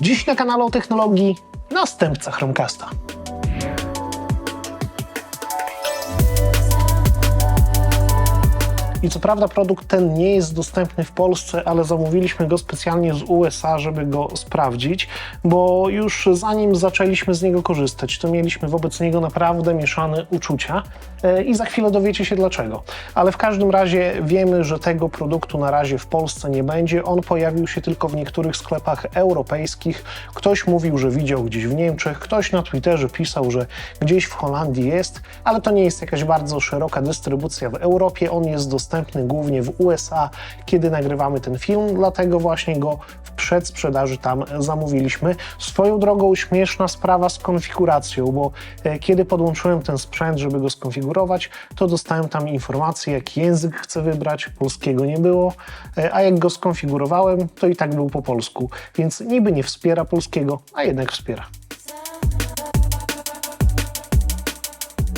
Dziś na kanale o technologii następca Chromecasta. I co prawda produkt ten nie jest dostępny w Polsce, ale zamówiliśmy go specjalnie z USA, żeby go sprawdzić, bo już zanim zaczęliśmy z niego korzystać, to mieliśmy wobec niego naprawdę mieszane uczucia e, i za chwilę dowiecie się dlaczego. Ale w każdym razie wiemy, że tego produktu na razie w Polsce nie będzie. On pojawił się tylko w niektórych sklepach europejskich. Ktoś mówił, że widział gdzieś w Niemczech, ktoś na Twitterze pisał, że gdzieś w Holandii jest, ale to nie jest jakaś bardzo szeroka dystrybucja w Europie. On jest dostępny głównie w USA, kiedy nagrywamy ten film, dlatego właśnie go w przedsprzedaży tam zamówiliśmy. Swoją drogą śmieszna sprawa z konfiguracją, bo e, kiedy podłączyłem ten sprzęt, żeby go skonfigurować, to dostałem tam informację, jaki język chcę wybrać, polskiego nie było, e, a jak go skonfigurowałem, to i tak był po polsku, więc niby nie wspiera polskiego, a jednak wspiera.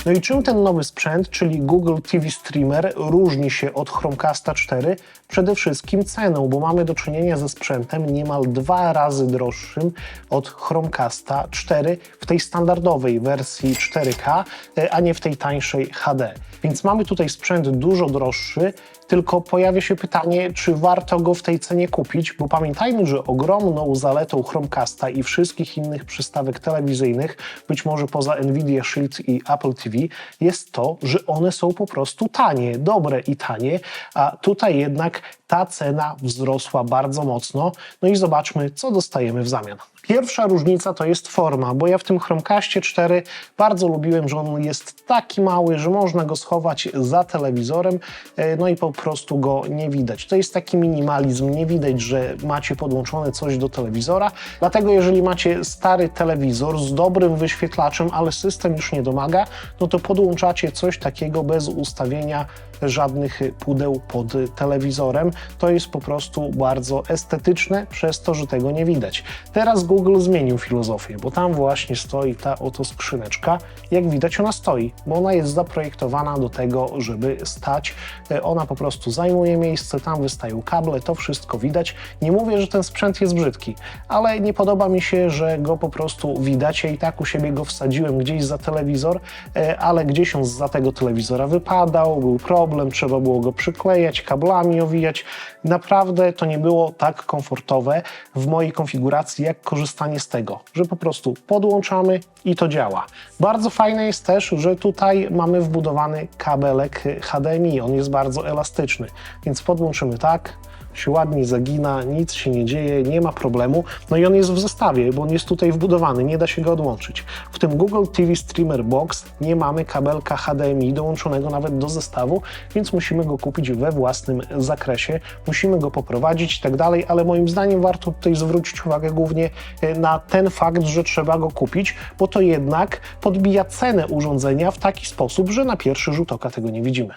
No i czym ten nowy sprzęt, czyli Google TV Streamer, różni się od Chromecasta 4? Przede wszystkim ceną, bo mamy do czynienia ze sprzętem niemal dwa razy droższym od Chromecasta 4 w tej standardowej wersji 4K, e, a nie w tej tańszej HD. Więc mamy tutaj sprzęt dużo droższy, tylko pojawia się pytanie, czy warto go w tej cenie kupić, bo pamiętajmy, że ogromną zaletą Chromecasta i wszystkich innych przystawek telewizyjnych, być może poza Nvidia Shield i Apple TV, jest to, że one są po prostu tanie, dobre i tanie, a tutaj jednak ta cena wzrosła bardzo mocno. No i zobaczmy, co dostajemy w zamian. Pierwsza różnica to jest forma, bo ja w tym Chromecastie 4 bardzo lubiłem, że on jest taki mały, że można go schować za telewizorem, e, no i po prostu go nie widać. To jest taki minimalizm, nie widać, że macie podłączone coś do telewizora, dlatego jeżeli macie stary telewizor z dobrym wyświetlaczem, ale system już nie domaga, no to podłączacie coś takiego bez ustawienia żadnych pudeł pod telewizorem. To jest po prostu bardzo estetyczne, przez to, że tego nie widać. Teraz Google zmienił filozofię, bo tam właśnie stoi ta oto skrzyneczka. Jak widać, ona stoi, bo ona jest zaprojektowana do tego, żeby stać. E, Ona po prostu zajmuje miejsce, tam wystają kable, to wszystko widać. Nie mówię, że ten sprzęt jest brzydki, ale nie podoba mi się, że go po prostu widać. Ja i tak u siebie go wsadziłem gdzieś za telewizor, e, ale gdzieś on za tego telewizora wypadał, był problem, trzeba było go przyklejać, kablami owijać. Naprawdę to nie było tak komfortowe w mojej konfiguracji, jak korzystanie z tego, że po prostu podłączamy i to działa. Bardzo fajne jest też, że tutaj mamy wbudowany kabelek HDMI, on jest bardzo elastyczny, więc podłączymy tak, się ładnie zagina, nic się nie dzieje, nie ma problemu. No i on jest w zestawie, bo on jest tutaj wbudowany, nie da się go odłączyć. W tym Google TV Streamer Box nie mamy kabelka HDMI dołączonego nawet do zestawu, więc musimy go kupić we własnym zakresie, musimy go poprowadzić i tak dalej, ale moim zdaniem warto tutaj zwrócić uwagę głównie e, na ten fakt, że trzeba go kupić, bo to jednak podbija cenę urządzenia w taki sposób, że na pierwszy rzut oka tego nie widzimy.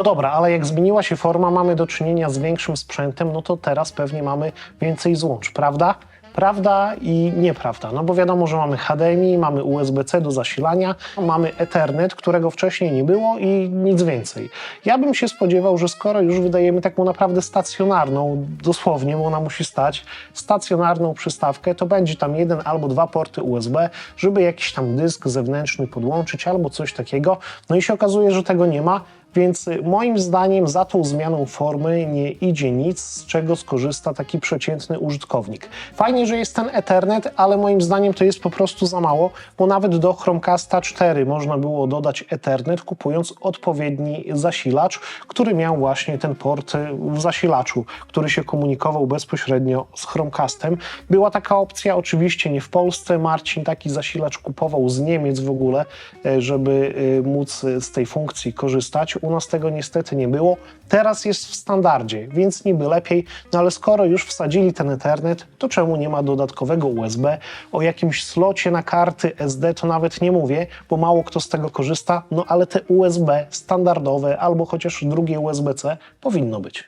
No dobra, ale jak zmieniła się forma, mamy do czynienia z większym sprzętem, no to teraz pewnie mamy więcej złącz, prawda? Prawda i nieprawda, no bo wiadomo, że mamy HDMI, mamy USB-C do zasilania, mamy Ethernet, którego wcześniej nie było i nic więcej. Ja bym się spodziewał, że skoro już wydajemy taką naprawdę stacjonarną, dosłownie, bo ona musi stać, stacjonarną przystawkę, to będzie tam jeden albo dwa porty USB, żeby jakiś tam dysk zewnętrzny podłączyć albo coś takiego. No i się okazuje, że tego nie ma. Więc y, moim zdaniem za tą zmianą formy nie idzie nic, z czego skorzysta taki przeciętny użytkownik. Fajnie, że jest ten Ethernet, ale moim zdaniem to jest po prostu za mało, bo nawet do Chromecasta 4 można było dodać Ethernet, kupując odpowiedni zasilacz, który miał właśnie ten port y, w zasilaczu, który się komunikował bezpośrednio z Chromecastem. Była taka opcja, oczywiście nie w Polsce. Marcin taki zasilacz kupował z Niemiec w ogóle, y, żeby móc z tej funkcji korzystać. U nas tego niestety nie było. Teraz jest w standardzie, więc niby lepiej, no ale skoro już wsadzili ten Ethernet, to czemu nie ma dodatkowego USB? O jakimś slocie na karty SD to nawet nie mówię, bo mało kto z tego korzysta, no ale te USB standardowe albo chociaż drugie USB-C powinno być.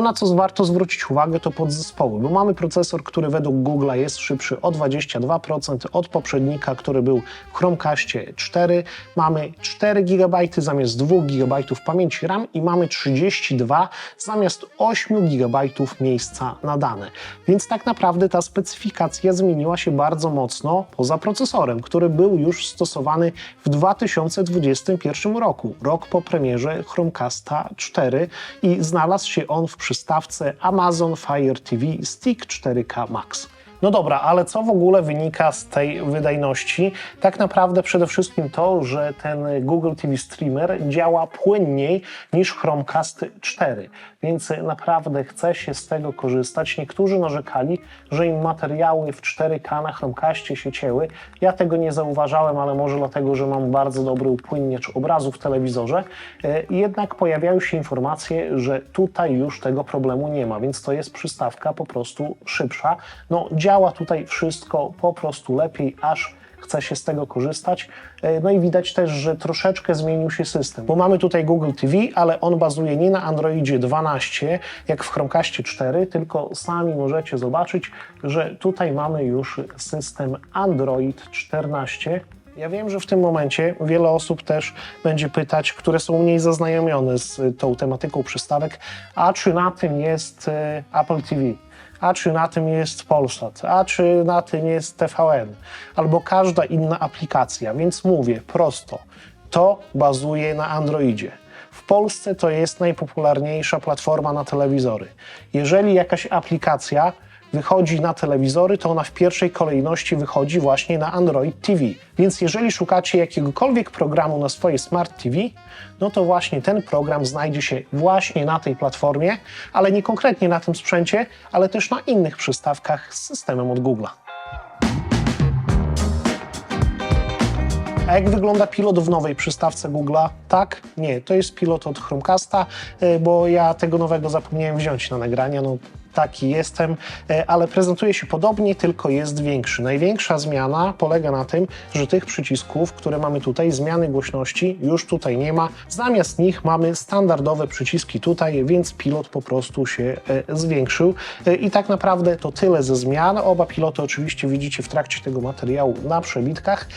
To na co warto zwrócić uwagę, to podzespoły, bo mamy procesor, który według Google'a jest szybszy o 22% od poprzednika, który był w Chromecastie 4. Mamy 4 GB zamiast 2 GB pamięci RAM i mamy 32 zamiast 8 GB miejsca na dane. Więc tak naprawdę ta specyfikacja zmieniła się bardzo mocno poza procesorem, który był już stosowany w 2021 roku, rok po premierze Chromecasta 4 i znalazł się on w przystawce Amazon Fire TV Stick 4K Max. No dobra, ale co w ogóle wynika z tej wydajności? Tak naprawdę przede wszystkim to, że ten Google TV Streamer działa płynniej niż Chromecast 4, więc naprawdę chce się z tego korzystać. Niektórzy narzekali, że im materiały w 4K na Chromecastie się cięły. Ja tego nie zauważałem, ale może dlatego, że mam bardzo dobry upłynniacz obrazu w telewizorze. E, Jednak pojawiają się informacje, że tutaj już tego problemu nie ma, więc to jest przystawka po prostu szybsza. No, działa tutaj wszystko po prostu lepiej, aż chce się z tego korzystać. E, No i widać też, że troszeczkę zmienił się system, bo mamy tutaj Google TV, ale on bazuje nie na Androidzie 12, jak w Chromecastie 4, tylko sami możecie zobaczyć, że tutaj mamy już system Android 14. Ja wiem, że w tym momencie wiele osób też będzie pytać, które są mniej zaznajomione z tą tematyką przystawek, a czy na tym jest e, Apple TV? A czy na tym jest Polsat, a czy na tym jest TVN, albo każda inna aplikacja. Więc mówię prosto, to bazuje na Androidzie. W Polsce to jest najpopularniejsza platforma na telewizory. Jeżeli jakaś aplikacja wychodzi na telewizory, to ona w pierwszej kolejności wychodzi właśnie na Android TV. Więc jeżeli szukacie jakiegokolwiek programu na swoje Smart TV, no to właśnie ten program znajdzie się właśnie na tej platformie, ale nie konkretnie na tym sprzęcie, ale też na innych przystawkach z systemem od Google'a. A jak wygląda pilot w nowej przystawce Google'a? Tak? Nie, to jest pilot od Chromecasta, e, bo ja tego nowego zapomniałem wziąć na nagrania. No, taki jestem, e, ale prezentuje się podobnie, tylko jest większy. Największa zmiana polega na tym, że tych przycisków, które mamy tutaj, zmiany głośności, już tutaj nie ma. Zamiast nich mamy standardowe przyciski tutaj, więc pilot po prostu się e, zwiększył. E, I tak naprawdę to tyle ze zmian. Oba piloty oczywiście widzicie w trakcie tego materiału na przebitkach.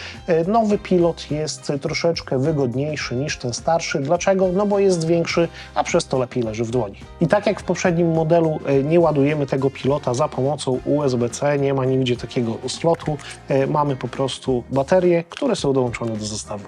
Nowy pilot jest troszeczkę wygodniejszy niż ten starszy. Dlaczego? No bo jest większy, a przez to lepiej leży w dłoni. I tak jak w poprzednim modelu nie ładujemy tego pilota za pomocą USB-C, nie ma nigdzie takiego slotu. E, Mamy po prostu baterie, które są dołączone do zestawu.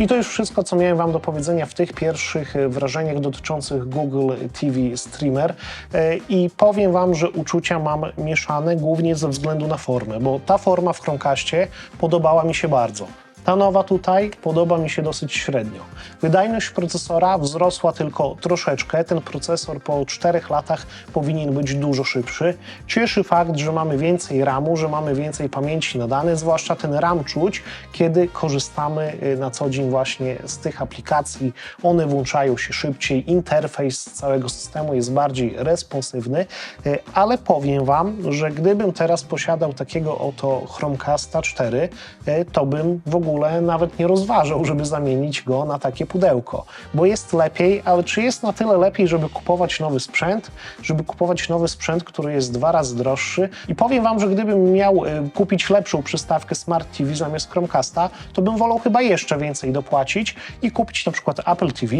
I to już wszystko, co miałem Wam do powiedzenia w tych pierwszych e, wrażeniach dotyczących Google TV Streamer. E, I powiem Wam, że uczucia mam mieszane głównie ze względu na formę, bo ta forma w Chromecastie podobała mi się bardzo. Ta nowa tutaj podoba mi się dosyć średnio. Wydajność procesora wzrosła tylko troszeczkę. Ten procesor po 4 latach powinien być dużo szybszy. Cieszy fakt, że mamy więcej RAMu, że mamy więcej pamięci na dane, zwłaszcza ten RAM czuć, kiedy korzystamy y, na co dzień właśnie z tych aplikacji. One włączają się szybciej, interfejs całego systemu jest bardziej responsywny, y, ale powiem Wam, że gdybym teraz posiadał takiego oto Chromecasta 4, y, to bym w ogóle nawet nie rozważał, żeby zamienić go na takie pudełko, bo jest lepiej, ale czy jest na tyle lepiej, żeby kupować nowy sprzęt, żeby kupować nowy sprzęt, który jest dwa razy droższy? I powiem Wam, że gdybym miał y, kupić lepszą przystawkę Smart TV zamiast Chromecasta, to bym wolał chyba jeszcze więcej dopłacić i kupić na przykład Apple TV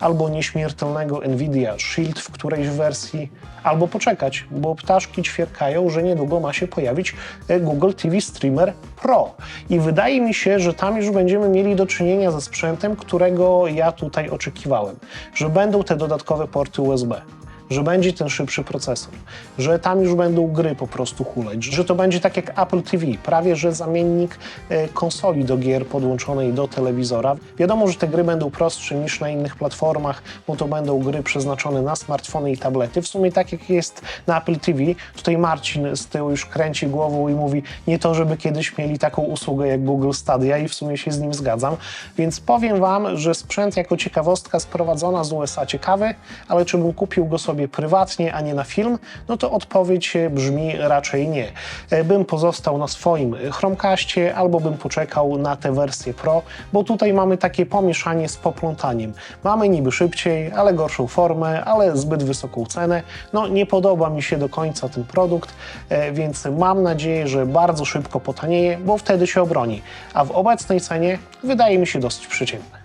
albo nieśmiertelnego Nvidia Shield w którejś wersji, albo poczekać, bo ptaszki ćwierkają, że niedługo ma się pojawić e, Google TV Streamer Pro. I wydaje mi się, że tam już będziemy mieli do czynienia ze sprzętem, którego ja tutaj oczekiwałem, że będą te dodatkowe porty USB że będzie ten szybszy procesor, że tam już będą gry po prostu hulać, że to będzie tak jak Apple TV, prawie że zamiennik e, konsoli do gier podłączonej do telewizora. Wiadomo, że te gry będą prostsze niż na innych platformach, bo to będą gry przeznaczone na smartfony i tablety. W sumie tak jak jest na Apple TV, tutaj Marcin z tyłu już kręci głową i mówi nie to, żeby kiedyś mieli taką usługę jak Google Stadia i w sumie się z nim zgadzam, więc powiem Wam, że sprzęt jako ciekawostka sprowadzona z USA ciekawy, ale czy bym kupił go sobie sobie prywatnie, a nie na film, no to odpowiedź e, brzmi raczej nie. E, Bym pozostał na swoim Chromecastie albo bym poczekał na tę wersję Pro, bo tutaj mamy takie pomieszanie z poplątaniem. Mamy niby szybciej, ale gorszą formę, ale zbyt wysoką cenę. No nie podoba mi się do końca ten produkt, e, więc mam nadzieję, że bardzo szybko potanieje, bo wtedy się obroni. A w obecnej cenie wydaje mi się dosyć przeciętne.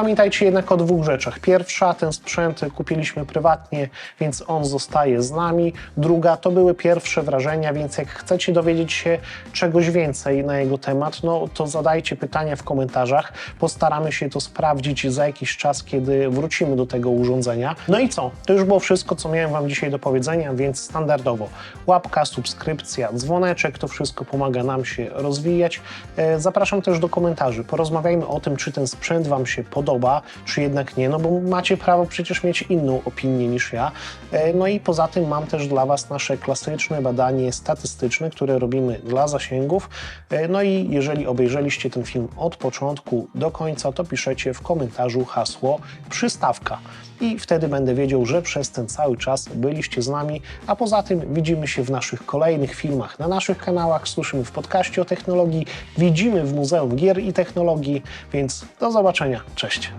Pamiętajcie jednak o dwóch rzeczach. Pierwsza, ten sprzęt kupiliśmy prywatnie, więc on zostaje z nami. Druga, to były pierwsze wrażenia, więc jak chcecie dowiedzieć się czegoś więcej na jego temat, no to zadajcie pytania w komentarzach. Postaramy się to sprawdzić za jakiś czas, kiedy wrócimy do tego urządzenia. No i co? To już było wszystko, co miałem Wam dzisiaj do powiedzenia, więc standardowo łapka, subskrypcja, dzwoneczek, to wszystko pomaga nam się rozwijać. E, Zapraszam też do komentarzy. Porozmawiajmy o tym, czy ten sprzęt Wam się podoba, czy jednak nie, no bo macie prawo przecież mieć inną opinię niż ja. E, No i poza tym mam też dla Was nasze klasyczne badanie statystyczne, które robimy dla zasięgów. E, No i jeżeli obejrzeliście ten film od początku do końca, to piszecie w komentarzu hasło przystawka. I wtedy będę wiedział, że przez ten cały czas byliście z nami, a poza tym widzimy się w naszych kolejnych filmach na naszych kanałach, słyszymy w podcaście o technologii, widzimy w Muzeum Gier i Technologii, więc do zobaczenia. Cześć!